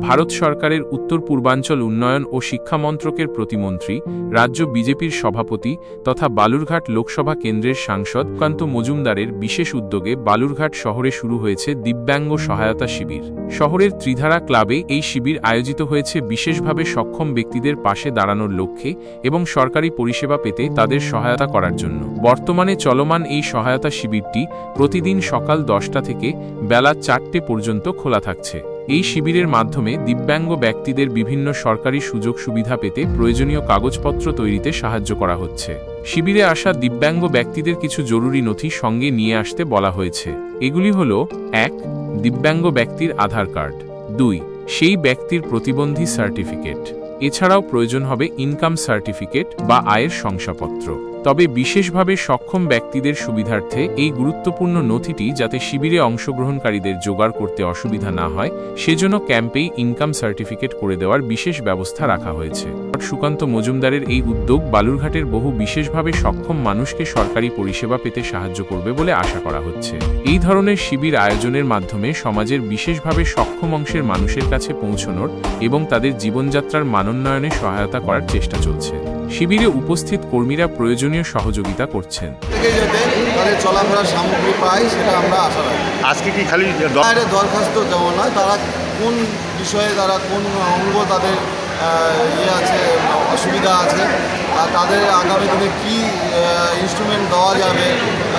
ভারত সরকারের উত্তর পূর্বাঞ্চল উন্নয়ন ও শিক্ষা মন্ত্রকের প্রতিমন্ত্রী, রাজ্য বিজেপির সভাপতি তথা বালুরঘাট লোকসভা কেন্দ্রের সাংসদ কান্ত মজুমদারের বিশেষ উদ্যোগে বালুরঘাট শহরে শুরু হয়েছে দিব্যাঙ্গ সহায়তা শিবির। শহরের ত্রিধারা ক্লাবে এই শিবির আয়োজিত হয়েছে বিশেষভাবে সক্ষম ব্যক্তিদের পাশে দাঁড়ানোর লক্ষ্যে এবং সরকারি পরিষেবা পেতে তাদের সহায়তা করার জন্য। বর্তমানে চলমান এই সহায়তা শিবিরটি প্রতিদিন সকাল দশটা থেকে বেলা চারটে পর্যন্ত খোলা থাকছে। এই শিবিরের মাধ্যমে দিব্যাঙ্গ ব্যক্তিদের বিভিন্ন সরকারি সুযোগ সুবিধা পেতে প্রয়োজনীয় কাগজপত্র তৈরিতে সাহায্য করা হচ্ছে। শিবিরে আসা দিব্যাঙ্গ ব্যক্তিদের কিছু জরুরি নথি সঙ্গে নিয়ে আসতে বলা হয়েছে। এগুলি হল, এক, দিব্যাঙ্গ ব্যক্তির আধার কার্ড। দুই, সেই ব্যক্তির প্রতিবন্ধী সার্টিফিকেট। এছাড়াও প্রয়োজন হবে ইনকাম সার্টিফিকেট বা আয়ের শংসাপত্র। তবে বিশেষভাবে সক্ষম ব্যক্তিদের সুবিধার্থে এই গুরুত্বপূর্ণ নথিটি যাতে শিবিরে অংশগ্রহণকারীদের জোগাড় করতে অসুবিধা না হয়, সেজন্য ক্যাম্পেই ইনকাম সার্টিফিকেট করে দেওয়ার বিশেষ ব্যবস্থা রাখা হয়েছে। সুকান্ত মজুমদারের এই উদ্যোগ বালুরঘাটের বহু বিশেষভাবে সক্ষম মানুষকে সরকারি পরিষেবা পেতে সাহায্য করবে বলে আশা করা হচ্ছে। এই ধরনের শিবির আয়োজনের মাধ্যমে সমাজের বিশেষভাবে সক্ষম অংশের মানুষের কাছে পৌঁছনোর এবং তাদের জীবনযাত্রার মানোন্নয়নে সহায়তা করার চেষ্টা চলছে। শিবিরে উপস্থিত কর্মীরা প্রয়োজনীয় সহযোগিতা করছেন। থেকে যাতে তাদের চলাফেরার সামগ্রী পায় সেটা আমরা আশা রাখি। আজকে কি খালি দ- দরখাস্ত যেমন নয় তারা কোন বিষয়ে তারা কোন অঙ্গ তাদের ইয়ে আছে অসুবিধা আছে আর তাদের আগামী দিনে কী ইনস্ট্রুমেন্ট দেওয়া যাবে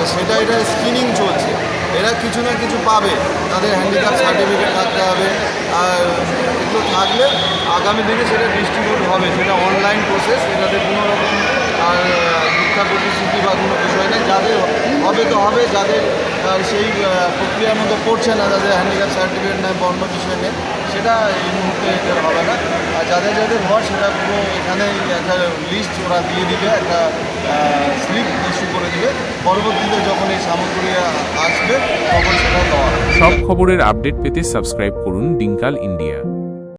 সেটা এটা স্ক্রিনিং চলছে। এরা কিছু না কিছু পাবে। তাদের হ্যান্ডিক্যাপ সার্টিফিকেট থাকতে হবে আর এগুলো থাকলে আগামী দিনে সেটা ডিস্ট্রিবিউট হবে, সেটা অনলাইন প্রসেস এটাতে কোনো রকম, আর মিথ্যা প্রতিশ্রুতি বা কোনো বিষয় নেই। যাদের হবে তো হবে, যাদের সেই প্রক্রিয়ার মধ্যে পড়ছে না, যাদের হ্যান্ডিক্যাপ সার্টিফিকেট নেয় বা অন্য বিষয় নেই, সেটা এই মুহূর্তে এদের হবে না। আর যাদের যাদের হয়, সেটা পুরো এখানে একটা লিস্ট ওরা দিয়ে দিবে, একটা স্লিপ ইস্যু করে দিবে। পরবর্তীতে যখন এই সামগ্রী আসবে, তখন সেটা দেওয়া সব খবরের আপডেট পেতে সাবস্ক্রাইব করুন ডিঙ্কাল ইন্ডিয়া।